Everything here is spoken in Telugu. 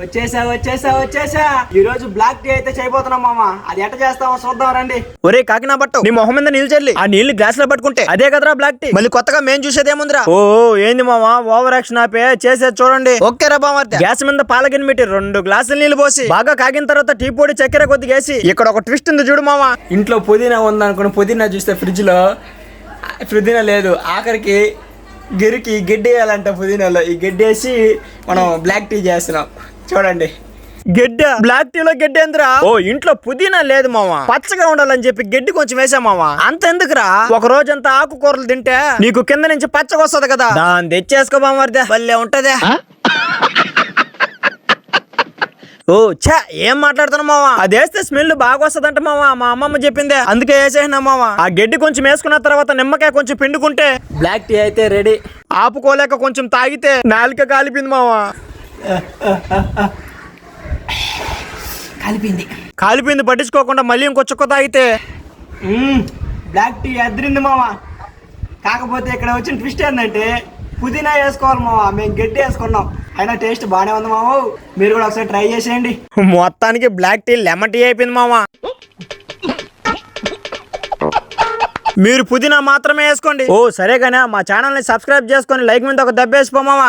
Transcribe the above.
వచ్చేసా వచ్చేసా వచ్చేసా. ఈ రోజు బ్లాక్ టీ అయితే చేయబోతున్నాం మామ. అది ఎట్ట చేస్తామో చూద్దాం రండి. ఒరే కాకినా బట్టు నీ మొహం మీద నీళ్ళు చల్లి ఆ నీళ్ళు గ్లాస్లో పట్టుకుంటే. అదే కదరా బ్లాక్ టీ. మళ్ళీ కొత్తగా మేం చూసేదేముందిరా ఓ ఏంది మామా? ఓవర్ యాక్షన్ ఆపే చేసేది చూడండి. ఓకే రా గ్యాస్ మీద పాలగిన పెట్టి రెండు గ్లాసులు నీళ్ళు పోసి బాగా కాగిన తర్వాత టీ పొడి చక్కెర కొద్దిగా వేసి. ఇక్కడ ఒక ట్విస్ట్ ఉంది చూడు మామా. ఇంట్లో పుదీనా ఉందనుకుని పుదీనా చూస్తే ఫ్రిడ్జ్లో పుదీనా లేదు. ఆఖరికి గిరికి గడ్డి వేయాలంట పుదీనాలో. ఈ గడ్డి వేసి మనం బ్లాక్ టీ చేస్తున్నాం. చూడండి. గడ్డ బ్లాక్ టీలో గడ్డి ఎందురా ఓ ఇంట్లో పుదీనా లేదు మావా. పచ్చగా ఉండాలని చెప్పి గడ్డి కొంచెం వేసా మావా. అంత ఎందుకురా? ఒక రోజంతా ఆకుకూరలు తింటే నీకు కింద నుంచి పచ్చగా వస్తది కదా. దాన్ని తెచ్చేసుకో మామర్దే. భలే ఉంటదే. ఓ ఛా ఏం మాట్లాడుతున్నా మావా? అది వేస్తే స్మెల్ బాగా వస్తదంట మావా మా అమ్మమ్మ చెప్పిందే. అందుకే వేసేసినా మావా. ఆ గడ్డి కొంచెం వేసుకున్న తర్వాత నిమ్మకాయ కొంచెం పిండుకుంటే బ్లాక్ టీ అయితే రెడీ ఆపుకోలేక కొంచెం తాగితే నాలిక కాలిపింది మావా. కలిపింది కాలిపింది పట్టించుకోకుండా మళ్ళీ ఇంకో చుక్క తాగితే. బ్లాక్ టీ అదిరింది మామ కాకపోతే ఇక్కడ వచ్చిన ట్విస్ట్ ఏంటంటే పుదీనా వేసుకోవాలి మామ మేము గడ్డి వేసుకున్నాం. అయినా టేస్ట్ బాగానే ఉంది మామ మీరు కూడా ఒకసారి ట్రై చేసేయండి. మొత్తానికి బ్లాక్ టీ లెమన్ టీ అయిపోయింది మామ మీరు పుదీనా మాత్రమే వేసుకోండి. ఓ సరే కానీ మా ఛానల్ని సబ్స్క్రైబ్ చేసుకొని లైక్ మీద ఒక దెబ్బ వేసిపోమావా